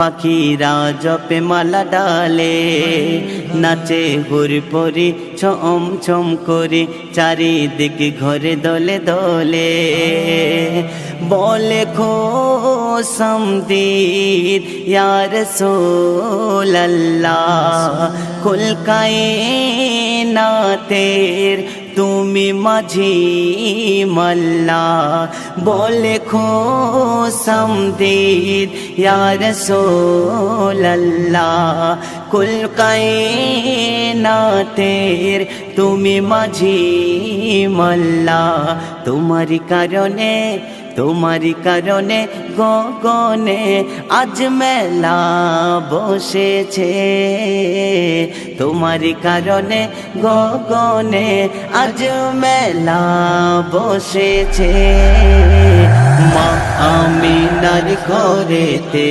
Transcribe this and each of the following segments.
পাখিরা জপে মালা ডালে, নাচে হুর পরি, ছম ছম করে, চারিদিকে ঘরে দলে দলে। বলে খো সমদির ইয়ার সোল্লাহ খুলকায়ে নাতের তুমি মাঝি মল্লা, বলে খো সমদির ইয়ার সোল্লা কুল নাতের তুমি মাঝি মল্লা, তোমার কারণে তোমারি কারণে গগনে আজ মেলা বসেছে। তোমারি কারণে গগনে আজ মেলা বসেছে। মা আমিনার ঘরেতে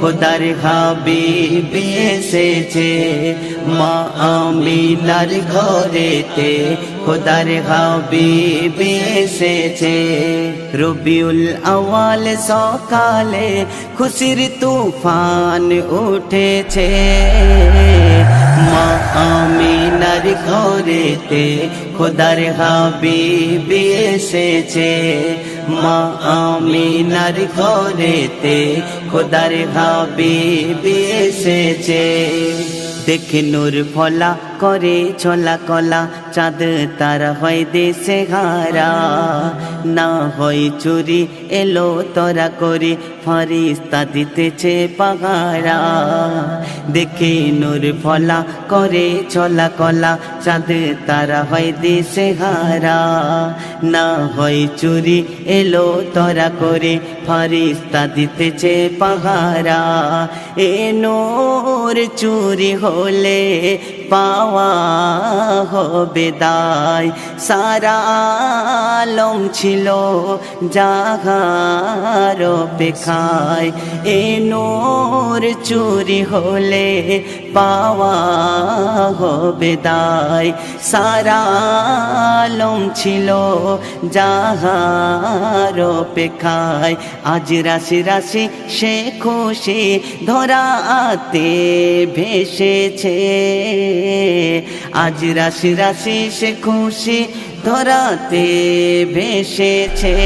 খোদার হাবিব এসেছে। মা আমিনার ঘরেতে খোদার হাবিব এসেছে। রবিউল আওয়াল সকালে খুশির তুফান উঠেছে। মা আমিনার ঘরেতে খোদার হাবিব এসেছে। মা আমিনার ঘরেতে খোদার হাবিব এসেছে। দেখে নূর ফলা করে চলা কলা, চাঁদ তারা হয় দেশে হারা। না হয় চুরি, এলো তরা করে, ফরিস্তা দিতেছে পাহারা। দেখে নূর ফলা করে চলা কলা, চাঁদ তারা হয় দেশে হারা। না হয় চুরি, এলো তরা করে, ফরিস্তা দিতেছে পাহারা। এ নোর চুরি হলে পাওয়া হবে দায়। সারা আলম ছিল জাগার পেখায় এ নোর চুরি হলে পাওয়া হবে দায়। সারা আলম ছিল যাহার পেখায় আজ রাশি রাশি সে খুশি ধরাতে ভেসেছে। আজ রাশি রাশি সে খুশি ধরাতে ভেসেছে।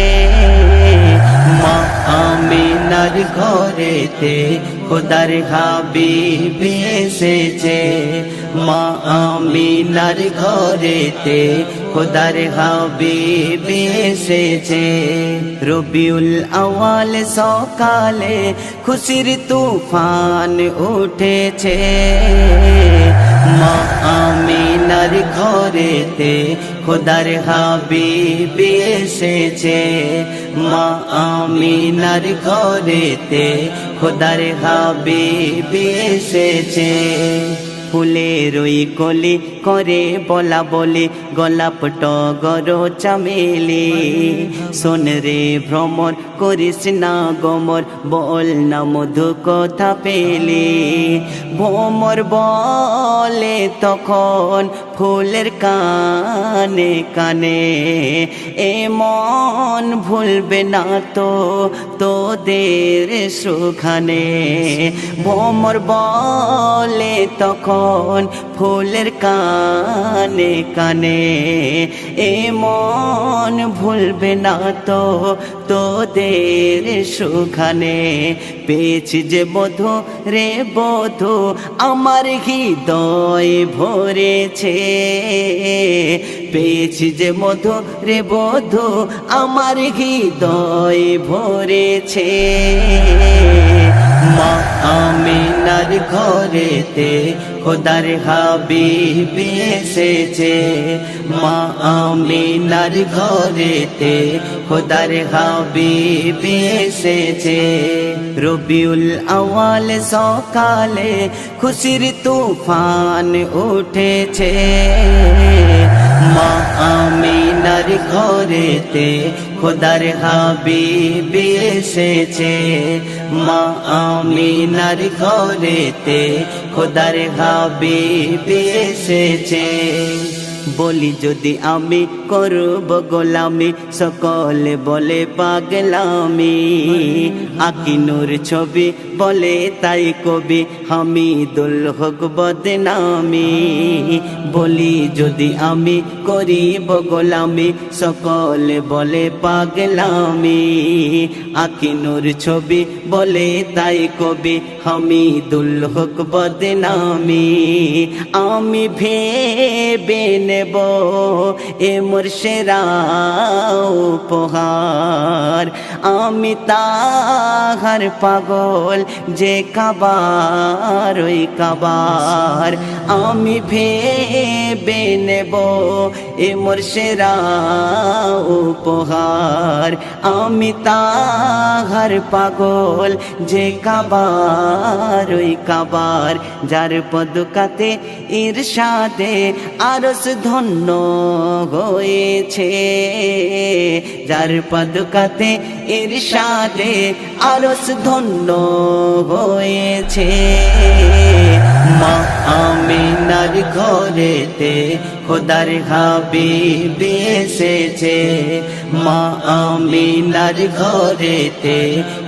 মা আমিনার ঘরেতে খোদার হাবিব এসেছে মা আমিনার ঘরেতে খোদার হাবিব এসেছে রবিউল আওয়াল সকালে খুশির তুফান উঠেছে। মা আমিনার ঘরেতে খোদার হাবিব এসেছে। মা আমিনার ঘরেতে খোদার হাবিব এসেছে। ফুলের ওই কলি করে বলা বলে, গোলাপ টগর চামেলি। শোন রে ভ্রমর, করিস না গমর, বল না মধু কথা পেলি। ভ্রমর বলে তখন ফুলের কানে কানে এমন ভুলবে না তো তোদের সুখানে। ভ্রমর বলে তখন ফুলের কানে কানে, এ মন ভুলবে না তো তোদের সুখানে। পেয়েছি যে বধু রে বধু, আমার হৃদয় ভরেছে। পেয়েছি যে মধু রে বধু, আমার হৃদয় ভরেছে। মা আমিনার ঘরেতে খোদার হাবিব এসেছে। মা আমিনার ঘরেতে খোদার হাবিব এসেছে। রবিউল আওয়াল সকালে খুশির তুফান উঠেছে। মা আমিনার ঘরেতে খোদার হাবিব এসেছে। মা আমিনার ঘরেতে খোদার হাবিব এসেছে। বলি যদি আমি করব গোলামি, সকলে বলে পাগলামি। আকিনুর ছবি বলে তাই কবি, হামিদুল হক বদনামি। বলি যদি আমি করিব গোলামি, সকলে বলে পাগলামি। আকিনুর ছবি বলে তাই কবি, হামিদুল হক বদনামি। আমি ভেবে নেব এ মোর সেরা উপহার। আমি তাহার পাগল যে কাবার, ওই কাবার। আমি ভেবে নেব এ মোর সেরা উপহার। আমি তাহার পাগল যে কাবার, ওই কাবার যার পদকাতে ঈর্ষাদে আরস ধন্য হয়েছে। যার পদকাতে ঈর্ষাদে আরস ধন্য হয়েছে। মা আমিনার ঘরেতে খোদার হাবিব এসেছে। মা আমিনার ঘরেতে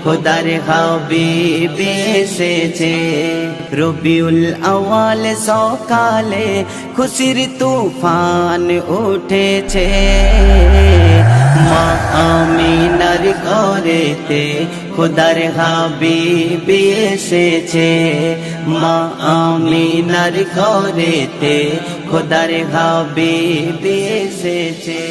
খোদার হাবিব এসেছে। রবিউল আওয়াল সকালে খুশির তুফান উঠেছে। মা আমিনার ঘরেতে খোদার হাবিব এসেছে। মা আমিনার ঘরেতে খোদার হাবিব এসেছে।